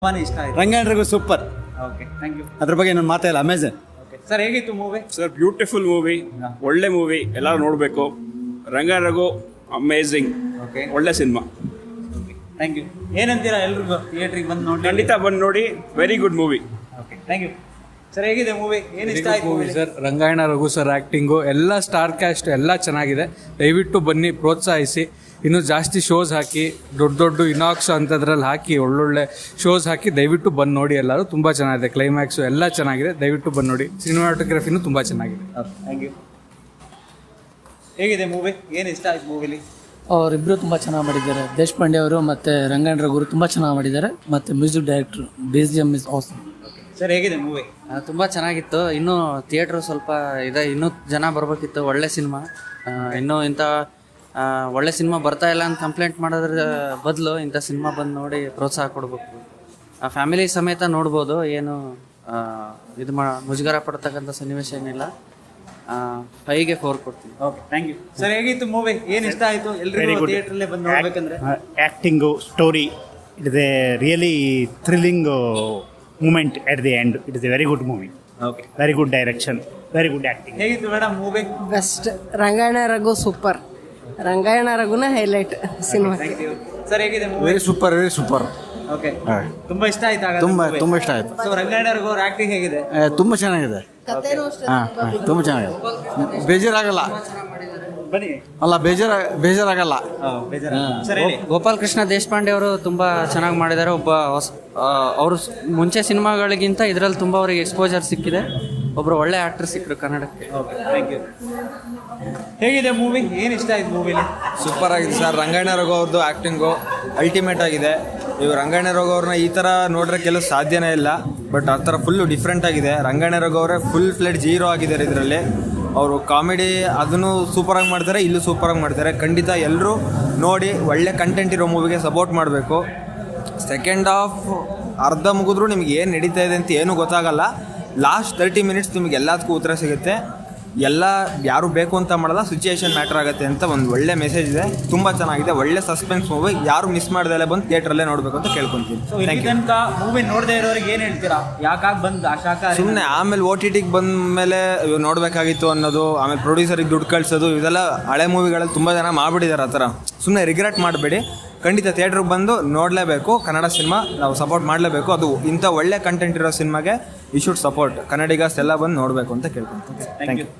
ತುಂಬಾನೇ ಇಷ್ಟ ಆಯ್ತು. ರಂಗಾಯಣರಿಗೂ ಸೂಪರ್. ಓಕೆ ಥ್ಯಾಂಕ್ ಯು ಅದ್ರ ಬಗ್ಗೆ ನನ್ನ ಮಾತೇ ಇಲ್ಲ ಅಮೆಝನ್ ಓಕೆ ಸರ್ ಹೇಗಿತ್ತು ಮೂವಿ ಸರ್ ಬ್ಯೂಟಿಫುಲ್ ಮೂವಿ ಒಳ್ಳೆ ಮೂವಿ ಎಲ್ಲರೂ ನೋಡಬೇಕು. ರಂಗಾರಘು ಅಮೇಝಿಂಗ್ ಓಕೆ ಒಳ್ಳೆ ಸಿನಿಮಾ ಥ್ಯಾಂಕ್ ಯು ಏನಂತೀರಾ ಎಲ್ರಿಗೂ ಥಿಯೇಟ್ರಿಗೆ ಬಂದು ನೋಡಿ ಖಂಡಿತ ಬಂದು ನೋಡಿ very good movie okay thank you sir ಹೇಗಿದೆ ಮೂವಿ ಏನು ಇಷ್ಟ ಆಯ್ತು movie sir Rangayana Raghu sir acting ಎಲ್ಲ ಸ್ಟಾರ್ ಕ್ಯಾಸ್ಟ್ ಎಲ್ಲ ಚೆನ್ನಾಗಿದೆ. ದಯವಿಟ್ಟು ಬನ್ನಿ ಪ್ರೋತ್ಸಾಹಿಸಿ. ಇನ್ನೂ ಜಾಸ್ತಿ ಶೋಸ್ ಹಾಕಿ ದೊಡ್ಡ ದೊಡ್ಡ ಇನಾಕ್ಸ್ ಅಂಥದ್ರಲ್ಲಿ ಹಾಕಿ ಒಳ್ಳೊಳ್ಳೆ ಶೋಸ್ ಹಾಕಿ ದಯವಿಟ್ಟು ಬಂದು ನೋಡಿ ಎಲ್ಲರೂ. ತುಂಬ ಚೆನ್ನಾಗಿದೆ ಕ್ಲೈಮ್ಯಾಕ್ಸು ಎಲ್ಲ ಚೆನ್ನಾಗಿದೆ. ದಯವಿಟ್ಟು ಬಂದು ನೋಡಿ. ಸಿನಿಮಾಟೋಗ್ರಫಿನೂ ತುಂಬ ಚೆನ್ನಾಗಿದೆ. ಥ್ಯಾಂಕ್ ಯು ಹೇಗಿದೆ ಮೂವಿ ಏನು ಇಷ್ಟ ಆಯ್ತು ಮೂವಿಲಿ ಅವರಿಬ್ಬರು ತುಂಬ ಚೆನ್ನಾಗಿ ಮಾಡಿದ್ದಾರೆ. ದೇಶಪಾಂಡೆ ಅವರು ಮತ್ತು ರಂಗಣ್ಣ ಗುರು ತುಂಬ ಚೆನ್ನಾಗಿ ಮಾಡಿದ್ದಾರೆ. ಮತ್ತು music director B G M is awesome sir ಹೇಗಿದೆ ಮೂವಿ ತುಂಬ ಚೆನ್ನಾಗಿತ್ತು. ಇನ್ನೂ ಥಿಯೇಟ್ರು ಸ್ವಲ್ಪ ಇದೆ. ಇನ್ನೂ ಜನ ಬರಬೇಕಿತ್ತು. ಒಳ್ಳೆ ಸಿನಿಮಾ ಇನ್ನೂ ಇಂಥ ಒಳ್ಳೆ ಸಿನಿಮಾ ಬರ್ತಾ ಇಲ್ಲ ಅಂತ ಕಂಪ್ಲೇಂಟ್ ಮಾಡೋದ್ರ ಬದಲು ಇಂಥ ಸಿನಿಮಾ ಬಂದು ನೋಡಿ ಪ್ರೋತ್ಸಾಹ ಕೊಡಬೇಕು. ಆ ಫ್ಯಾಮಿಲಿ ಸಮೇತ ನೋಡ್ಬೋದು ಏನು ಇದು ಮಾ ಮುಜುಗರ ಪಡ್ತಕ್ಕಂಥ ಸನ್ನಿವೇಶ ಏನಿಲ್ಲ. ಫೈಗೆ ಫೋರ್ ಕೊಡ್ತೀನಿ. ಓಕೆ ಥ್ಯಾಂಕ್ ಯು ಸರ್ ಹೇಗಿತ್ತು ಮೂವಿ ಏನು ಇಷ್ಟ ಆಯಿತು? ಎಲ್ರಿಗೂ ಥಿಯೇಟ್ರಲ್ಲೇ ಬಂದು ನೋಡ್ಬೇಕಂದ್ರೆ? Acting story it is a really thrilling moment at the end it is a very good movie okay very good direction very good acting ಹೇಗಿತ್ತು madam movie best Rangayana Raghu super. Rangayana ರಘುನ highlight cinema sir ಹೇಗಿದೆ very super very super okay ತುಂಬಾ ಇಷ್ಟ ಆಯ್ತಾ ತುಂಬಾ ತುಂಬಾ ಇಷ್ಟ ಆಯ್ತು. ಸೊ ರಂಗಾಯಣ ಅವ್ರ ಆಕ್ಟಿಂಗ್ ಹೇಗಿದೆ? ತುಂಬಾ ಚೆನ್ನಾಗಿದೆ. ಹಾಂ ತುಂಬಾ ಚೆನ್ನಾಗಿದೆ. ಬೇಜಾರಾಗಲ್ಲ. ಬನ್ನಿ. ಅಲ್ಲ ಬೇಜಾರ ಬೇಜಾರಾಗಲ್ಲ. ಬೇಜಾರ ಸರ್ ಹೇಳಿ. ಗೋಪಾಲ್ ಕೃಷ್ಣ ದೇಶಪಾಂಡೆ ಅವರು ತುಂಬಾ ಚೆನ್ನಾಗಿ ಮಾಡಿದ್ದಾರೆ. ಒಬ್ಬ ಹೊಸ ಅವರು ಮುಂಚೆ ಸಿನಿಮಾಗಳಿಗಿಂತ ಇದರಲ್ಲಿ ತುಂಬಾ ಅವರಿಗೆ ಎಕ್ಸ್ಪೋಜರ್ ಸಿಕ್ಕಿದೆ. ಒಬ್ಬರು ಒಳ್ಳೆ ಆಕ್ಟರ್ ಸಿಕ್ಕರು ಕನ್ನಡಕ್ಕೆ. ಓಕೆ ಥ್ಯಾಂಕ್ ಯು ಹೇಗಿದೆ ಮೂವಿ ಏನು ಇಷ್ಟ ಆಯ್ತು ಮೂವಿಲಿ ಸೂಪರ್ ಆಗಿದೆ ಸರ್ ರಂಗಾಯಣ ರಘು ಅವ್ರದ್ದು ಆ್ಯಕ್ಟಿಂಗು ಅಲ್ಟಿಮೇಟ್ ಆಗಿದೆ. ಇವು ರಂಗಾಯಣ ರಘು ಅವ್ರನ್ನ ಈ ಥರ ನೋಡ್ರೆ ಕೆಲವು ಸಾಧ್ಯನೇ ಇಲ್ಲ ಬಟ್ ಆ ಥರ ಫುಲ್ಲು ಡಿಫ್ರೆಂಟ್ ಆಗಿದೆ. ರಂಗಾಯಣ ರಘು ಅವರೇ ಫುಲ್ ಫ್ಲೆಡ್ ಜೀರೋ ಆಗಿದ್ದಾರೆ ಇದರಲ್ಲಿ. ಅವರು ಕಾಮಿಡಿ ಅದನ್ನು ಸೂಪರಾಗಿ ಮಾಡ್ತಾರೆ ಇಲ್ಲೂ ಸೂಪರಾಗಿ ಮಾಡ್ತಾರೆ. ಖಂಡಿತ ಎಲ್ಲರೂ ನೋಡಿ ಒಳ್ಳೆ ಕಂಟೆಂಟ್ ಇರೋ ಮೂವಿಗೆ ಸಪೋರ್ಟ್ ಮಾಡಬೇಕು. ಸೆಕೆಂಡ್ ಹಾಫ್ ಅರ್ಧ ಮುಗಿದ್ರು ನಿಮ್ಗೆ ಏನು ನಡೀತಾ ಇದೆ ಅಂತ ಏನೂ ಗೊತ್ತಾಗಲ್ಲ. ಲಾಸ್ಟ್ ತರ್ಟಿ ಮಿನಿಟ್ಸ್ ನಿಮಗೆ ಎಲ್ಲದಕ್ಕೂ ಉತ್ತರ ಸಿಗುತ್ತೆ. ಎಲ್ಲ ಯಾರು ಬೇಕು ಅಂತ ಮಾಡಲ್ಲ ಸಿಚುಯೇಷನ್ ಮ್ಯಾಟರ್ ಆಗುತ್ತೆ ಅಂತ ಒಂದು ಒಳ್ಳೆ ಮೆಸೇಜ್ ಇದೆ. ತುಂಬ ಚೆನ್ನಾಗಿದೆ. ಒಳ್ಳೆ ಸಸ್ಪೆನ್ಸ್ ಮೂವಿ ಯಾರು ಮಿಸ್ ಮಾಡ್ದಲ್ಲೇ ಬಂದು ಥಿಯೇಟ್ರಲ್ಲೇ ನೋಡಬೇಕು ಅಂತ ಕೇಳ್ಕೊತೀನಿ. ತನಕ ಮೂವಿ ನೋಡದೇ ಇರೋರಿಗೆ ಏನು ಹೇಳ್ತೀರಾ? ಯಾಕಾಗಿ ಬಂದು ಆ ಸುಮ್ಮನೆ ಆಮೇಲೆ ಓ ಟಿ ಟಿಗೆ ಬಂದ ಮೇಲೆ ನೋಡಬೇಕಾಗಿತ್ತು ಅನ್ನೋದು ಆಮೇಲೆ ಪ್ರೊಡ್ಯೂಸರಿಗೆ ದುಡ್ಡು ಕಳ್ಸೋದು ಇದೆಲ್ಲ ಹಳೆ ಮೂವಿಗಳಲ್ಲಿ ತುಂಬ ಜನ ಮಾಡ್ಬಿಟ್ಟಿದ್ದಾರೆ ಆ ಥರ. ಸುಮ್ಮನೆ ರಿಗ್ರೆಟ್ ಮಾಡಬೇಡಿ. ಖಂಡಿತ ಥಿಯೇಟ್ರಿಗೆ ಬಂದು ನೋಡಲೇಬೇಕು. ಕನ್ನಡ ಸಿನಿಮಾ ನಾವು ಸಪೋರ್ಟ್ ಮಾಡಲೇಬೇಕು. ಅದು ಇಂಥ ಒಳ್ಳೆ ಕಂಟೆಂಟ್ ಇರೋ ಸಿನಿಮಾಗೆ ಯು ಶುಡ್ ಸಪೋರ್ಟ್ ಕನ್ನಡಿಗಸ್ ಎಲ್ಲ ಬಂದು ನೋಡಬೇಕು ಅಂತ ಕೇಳ್ಕೊತೀನಿ ಥ್ಯಾಂಕ್ ಯು